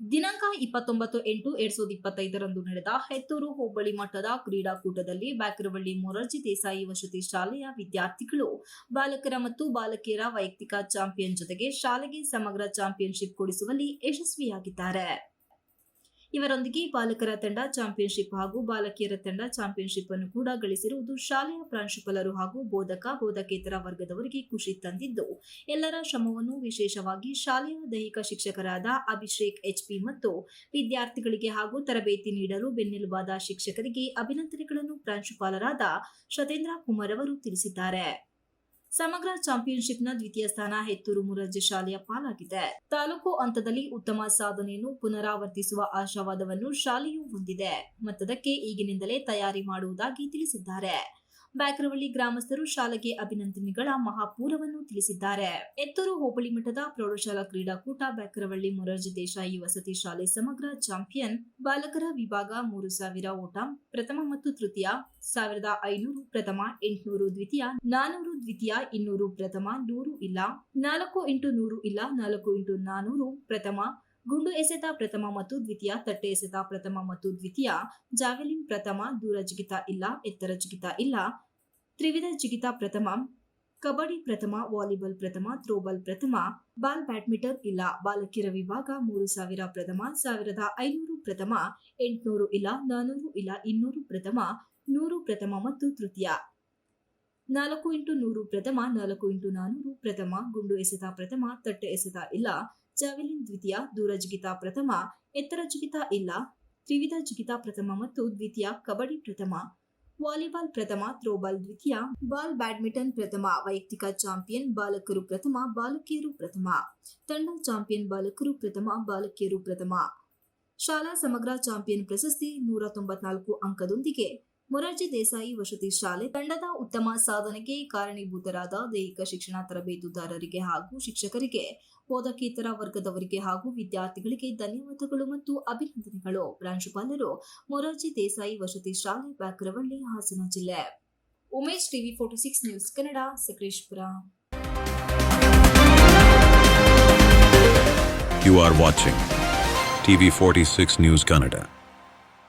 ದಿನಾಂಕ ಇಪ್ಪತ್ತೊಂಬತ್ತು ಎಂಟು ಎರಡ್ ಸಾವಿರದ ಇಪ್ಪತ್ತೈದರಂದು ನಡೆದ ಹೆತ್ತೂರು ಹೋಬಳಿ ಮಟ್ಟದ ಕ್ರೀಡಾಕೂಟದಲ್ಲಿ ಬ್ಯಾಕರವಳ್ಳಿ ಮೊರಾರ್ಜಿ ದೇಸಾಯಿ ವಸತಿ ಶಾಲೆಯ ವಿದ್ಯಾರ್ಥಿಗಳು, ಬಾಲಕರ ಮತ್ತು ಬಾಲಕಿಯರ ವೈಯಕ್ತಿಕ ಚಾಂಪಿಯನ್ ಜೊತೆಗೆ ಶಾಲೆಗೆ ಸಮಗ್ರ ಚಾಂಪಿಯನ್ಶಿಪ್ ಕೊಡಿಸುವಲ್ಲಿ ಯಶಸ್ವಿಯಾಗಿದ್ದಾರೆ. ಇವರೊಂದಿಗೆ ಬಾಲಕರ ತಂಡ ಚಾಂಪಿಯನ್ಶಿಪ್ ಹಾಗೂ ಬಾಲಕಿಯರ ತಂಡ ಚಾಂಪಿಯನ್ಶಿಪ್ ಅನ್ನು ಕೂಡ ಗಳಿಸಿರುವುದು ಶಾಲೆಯ ಪ್ರಾಂಶುಪಾಲರು ಹಾಗೂ ಬೋಧಕ, ಬೋಧಕೇತರ ವರ್ಗದವರಿಗೆ ಖುಷಿ ತಂದಿದ್ದು, ಎಲ್ಲರ ಶ್ರಮವನ್ನು ವಿಶೇಷವಾಗಿ ಶಾಲೆಯ ದೈಹಿಕ ಶಿಕ್ಷಕರಾದ ಅಭಿಷೇಕ್ ಎಚ್ಪಿ ಮತ್ತು ವಿದ್ಯಾರ್ಥಿಗಳಿಗೆ ಹಾಗೂ ತರಬೇತಿ ನೀಡಲು ಬೆನ್ನೆಲುಬಾದ ಶಿಕ್ಷಕರಿಗೆ ಅಭಿನಂದನೆಗಳನ್ನು ಪ್ರಾಂಶುಪಾಲರಾದ ಶತೇಂದ್ರ ಕುಮಾರ್ ಅವರು ತಿಳಿಸಿದ್ದಾರೆ. ಸಮಗ್ರ ಚಾಂಪಿಯನ್ಶಿಪ್ನ ದ್ವಿತೀಯ ಸ್ಥಾನ ಹೆತ್ತೂರು ಮುರಜ್ಜ ಶಾಲೆಯ ಪಾಲಾಗಿದೆ. ತಾಲೂಕು ಹಂತದಲ್ಲಿ ಉತ್ತಮ ಸಾಧನೆಯನ್ನು ಪುನರಾವರ್ತಿಸುವ ಆಶಾವಾದವನ್ನು ಶಾಲೆಯು ಹೊಂದಿದೆ. ಮತ್ತದಕ್ಕೆ ಈಗಿನಿಂದಲೇ ತಯಾರಿ ಮಾಡುವುದಾಗಿ ತಿಳಿಸಿದ್ದಾರೆ. ಬ್ಯಾಕರವಳ್ಳಿ ಗ್ರಾಮಸ್ಥರು ಶಾಲೆಗೆ ಅಭಿನಂದನೆಗಳ ಮಹಾಪೂರವನ್ನು ತಿಳಿಸಿದ್ದಾರೆ. ಎತ್ತೂರು ಹೋಬಳಿ ಮಠದ ಪ್ರೌಢಶಾಲಾ ಕ್ರೀಡಾಕೂಟ ಬ್ಯಾಕ್ರವಳ್ಳಿ ಮೊರಾರ್ಜಿ ದೇಶಾಯಿ ವಸತಿ ಶಾಲೆ ಸಮಗ್ರ ಚಾಂಪಿಯನ್ ಬಾಲಕರ ವಿಭಾಗ ಮೂರು ಸಾವಿರ ಓಟ, ಪ್ರಥಮ ಮತ್ತು ತೃತೀಯ, ಸಾವಿರದ ಐನೂರು ಪ್ರಥಮ, ಎಂಟುನೂರು ದ್ವಿತೀಯ, ನಾನೂರು ದ್ವಿತೀಯ, ಇನ್ನೂರು ಪ್ರಥಮ, ನೂರು ಇಲ್ಲ, ನಾಲ್ಕು ಇಂಟು ನೂರು ಇಲ್ಲ, ನಾಲ್ಕು ಇಂಟು ನಾನೂರು ಪ್ರಥಮ, ಗುಂಡು ಎಸೆತ ಪ್ರಥಮ ಮತ್ತು ದ್ವಿತೀಯ, ತಟ್ಟೆ ಎಸೆತ ಪ್ರಥಮ ಮತ್ತು ದ್ವಿತೀಯ, ಜಾವೆಲಿನ್ ಪ್ರಥಮ ದೂರ ಜಿಗಿತ ಇಲ್ಲ, ಎತ್ತರ ಜಿಗಿತ ಇಲ್ಲ ತ್ರಿವಿಧ ಜಿಗಿತ ಪ್ರಥಮ, ಕಬಡ್ಡಿ ಪ್ರಥಮ, ವಾಲಿಬಾಲ್ ಪ್ರಥಮ, ಥ್ರೋಬಾಲ್ ಪ್ರಥಮ, ಬಾಲ್ ಬ್ಯಾಡ್ಮಿಂಟನ್ ಇಲ್ಲ. ಬಾಲಕಿಯರ ವಿಭಾಗ ಮೂರು ಸಾವಿರ ಪ್ರಥಮ, ಸಾವಿರದ ಐನೂರು ಪ್ರಥಮ, ಎಂಟುನೂರು ಇಲ್ಲ, ನಾನೂರು ಇಲ್ಲ, ಇನ್ನೂರು ಪ್ರಥಮ, ನೂರು ಪ್ರಥಮ ಮತ್ತು ತೃತೀಯ. ನಾಲ್ಕು ಇಂಟು ನೂರು ಪ್ರಥಮ, ನಾಲ್ಕು ಇಂಟು ನಾನೂರು ಪ್ರಥಮ, ಗುಂಡು ಎಸೆತ ಪ್ರಥಮ, ತಟ್ಟೆ ಎಸೆತ ಇಲ್ಲ, ಜಾವೆಲಿನ್ ದ್ವಿತೀಯ, ದೂರ ಜಿಗಿತ ಪ್ರಥಮ, ಎತ್ತರ ಜಿಗಿತ ಇಲ್ಲ, ತ್ರಿವಿಧ ಜಿಗಿತ ಪ್ರಥಮ ಮತ್ತು ದ್ವಿತೀಯ ಕಬಡ್ಡಿ ಪ್ರಥಮ. ವಾಲಿಬಾಲ್ ಪ್ರಥಮ, ಥ್ರೋಬಾಲ್ ದ್ವಿತೀಯ, ಬಾಲ್ ಬ್ಯಾಡ್ಮಿಂಟನ್ ಪ್ರಥಮ, ವೈಯಕ್ತಿಕ ಚಾಂಪಿಯನ್, ಬಾಲಕರು ಪ್ರಥಮ, ಬಾಲಕಿಯರು ಪ್ರಥಮ. ತಂಡ ಚಾಂಪಿಯನ್, ಬಾಲಕರು ಪ್ರಥಮ, ಬಾಲಕಿಯರು ಪ್ರಥಮ. ಶಾಲಾ ಸಮಗ್ರ ಚಾಂಪಿಯನ್ ಪ್ರಶಸ್ತಿ ನೂರ ತೊಂಬತ್ನಾಲ್ಕು ಅಂಕದೊಂದಿಗೆ ಮೊರಾರ್ಜಿ ದೇಸಾಯಿ ವಸತಿ ಶಾಲೆ ತಂಡದ ಉತ್ತಮ ಸಾಧನೆಗೆ ಕಾರಣೀಭೂತರಾದ ದೈಹಿಕ ಶಿಕ್ಷಣ ತರಬೇತುದಾರರಿಗೆ ಹಾಗೂ ಶಿಕ್ಷಕರಿಗೆ, ಬೋಧಕೇತರ ವರ್ಗದವರಿಗೆ ಹಾಗೂ ವಿದ್ಯಾರ್ಥಿಗಳಿಗೆ ಧನ್ಯವಾದಗಳು ಮತ್ತು ಅಭಿನಂದನೆಗಳು. ಪ್ರಾಂಶುಪಾಲರು, ಮೊರಾರ್ಜಿ ದೇಸಾಯಿ ವಸತಿ ಶಾಲೆ, ಬ್ಯಾಕ್ರವಳ್ಳಿ, ಹಾಸನ ಜಿಲ್ಲೆ. Umesh TV forty six news, Kannada, Sakleshpur. You are watching TV46 News Canada.